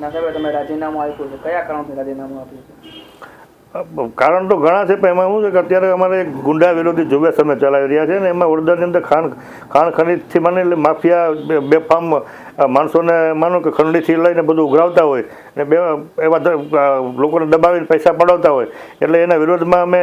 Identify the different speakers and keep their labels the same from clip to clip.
Speaker 1: ના સાહેબ, તમે રાજીનામું આપ્યું છે. કયા કારણથી રાજીનામું આપ્યું
Speaker 2: કારણ તો ઘણા છે, પણ એમાં શું છે કે અત્યારે અમારે ગુંડા વિરોધી ઝુંબેશ અમે ચલાવી રહ્યા છે ને, એમાં વડોદરાની અંદર ખાણ ખાણ ખનીજથી મને એટલે માફિયા બેફામ માણસોને માનો કે ખંડીથી લઈને બધું ઉઘરાવતા હોય ને બે એવા લોકોને દબાવીને પૈસા પડાવતા હોય, એટલે એના વિરોધમાં અમે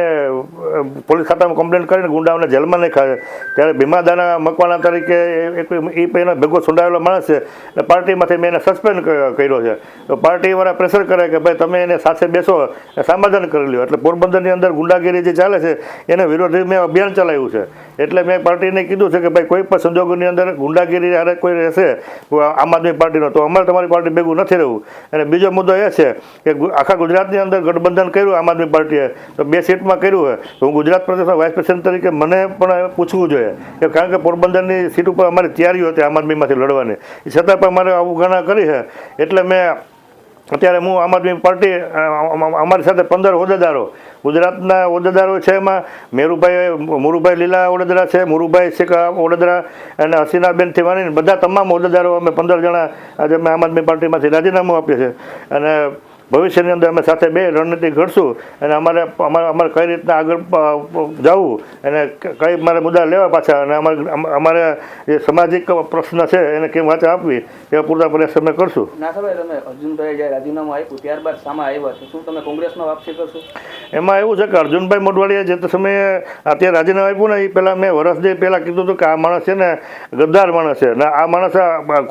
Speaker 2: પોલીસ ખાતામાં કમ્પ્લેન કરીને ગુંડાઓને જેલમાં નાખ્યા ત્યારે ભીમાદાના મકવાણા તરીકે એક એ એનો ભેગો સુંડાયેલો માણસ છે, એટલે પાર્ટીમાંથી મેં એને સસ્પેન્ડ કર્યો છે. તો પાર્ટીવાળા પ્રેશર કરે કે ભાઈ તમે એને સાથે બેસો સમાધાન કરી લ્યો. એટલે પોરબંદરની અંદર ગુંડાગીરી જે ચાલે છે, એના વિરોધે મેં અભિયાન ચલાવ્યું છે. એટલે મેં પાર્ટીને કીધું છે કે ભાઈ કોઈ પણ સંજોગોની અંદર ગુંડાગીરી હારે કોઈ રહેશે આમ આદમી પાર્ટીનો તો અમારે તમારી પાર્ટી ભેગું નથી રહેવું. અને બીજો મુદ્દો એ છે કે આખા ગુજરાતની અંદર ગઠબંધન કર્યું આમ આદમી પાર્ટીએ, તો બે સીટમાં કર્યું હોય. તો હું ગુજરાત પ્રદેશના વાઇસ પ્રેસિડેન્ટ તરીકે મને પણ પૂછવું જોઈએ. કે કારણ કે પોરબંદરની સીટ ઉપર અમારી તૈયારીઓ હતી આમ આદમીમાંથી લડવાની. છતાં પણ મારે અવગણના કરી છે. એટલે મેં અત્યારે હું આમ આદમી પાર્ટી અમારી સાથે પંદર હોદ્દેદારો. ગુજરાતના હોદ્દેદારો છે એમાં મેરુભાઈ, મુરુભાઈ લીલા વડોદરા છે, મુરુભાઈ શેખ વડોદરા અને હસીનાબેનથી માંડીને બધા તમામ હોદ્દેદારો અમે પંદર જણા આજે અમે આમ આદમી પાર્ટીમાંથી રાજીનામું આપીએ છીએ અને ભવિષ્યની અંદર અમે સાથે બે રણનીતિ ઘડશું અને અમારે અમારે અમારે કઈ રીતના આગળ જવું અને કઈ મારે મુદ્દા લેવા પાછા અને અમારે અમારે જે સામાજિક પ્રશ્ન છે એને કેમ વાંચા આપવી એવા પૂરતા પ્રયાસ અમે કરશું.
Speaker 1: ના તમે અર્જુનભાઈ જ્યારે રાજીનામું આપ્યું, ત્યારબાદ સામે આવ્યા છે શું તમે કોંગ્રેસમાં વાપસી કરશો?
Speaker 2: એમાં એવું છે કે અર્જુનભાઈ મોઢવાડીએ જે તે સમયે અત્યારે રાજીનામું આપ્યું ને, એ પહેલાં મેં વર્ષ દે પહેલાં કીધું હતું કે આ માણસ છે ને ગદ્દાર માણસ છે. ને આ માણસ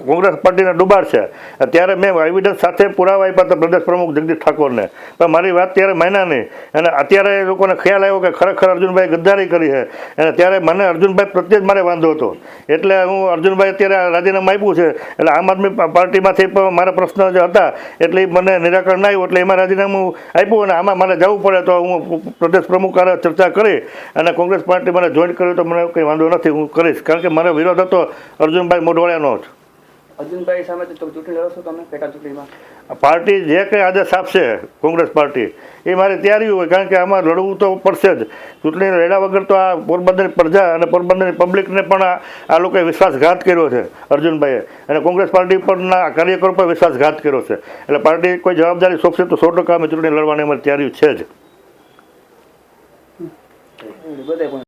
Speaker 2: કોંગ્રેસ પાર્ટીને ડૂબાડ છે. ત્યારે મેં એવિડન્સ સાથે પુરાવા આપ્યા હતા પ્રદેશ પ્રમુખ જગદીશ ઠાકોરને. પણ મારી વાત ત્યારે માન્યા નહીં. અને અત્યારે એ લોકોને ખ્યાલ આવ્યો કે ખરેખર અર્જુનભાઈ ગદ્દારી કરી છે. અને ત્યારે મને અર્જુનભાઈ પ્રત્યે જ મારે વાંધો હતો. એટલે હું અર્જુનભાઈ અત્યારે રાજીનામું આપ્યું છે. એટલે આમ આદમી પાર્ટીમાંથી પણ મારા પ્રશ્ન જે હતા. એટલે મને નિરાકરણ ના આવ્યું, એટલે એમાં રાજીનામું આપ્યું અને આમાં મારે જવું પડે તો હું પ્રદેશ પ્રમુખ આ ચર્ચા કરી અને કોંગ્રેસ પાર્ટી મને જોઈન કર્યું તો મને કંઈ વાંધો નથી હું કરીશ. કારણ કે મારો વિરોધ હતો અર્જુનભાઈ મોઢવાડિયાનો જ.
Speaker 1: અર્જુનભાઈ સામે ચૂંટણી લડો છો તમે પેટા ચૂંટણીમાં?
Speaker 2: પાર્ટી જે કંઈ આદેશ આપશે કોંગ્રેસ પાર્ટી એ મારી તૈયારી હોય કારણ કે આમાં લડવું તો પડશે જ. ચૂંટણી લડ્યા વગર તો આ પોરબંદરની પ્રજા અને પોરબંદરની પબ્લિકને પણ આ આ લોકોએ વિશ્વાસઘાત કર્યો છે અર્જુનભાઈએ. અને કોંગ્રેસ પાર્ટી પરના કાર્યકરો પર વિશ્વાસઘાત કર્યો છે. એટલે પાર્ટી કોઈ જવાબદારી સોંપશે તો સો ટકા અમે ચૂંટણી લડવાની અમારી તૈયારી છે જ.
Speaker 1: બધે પણ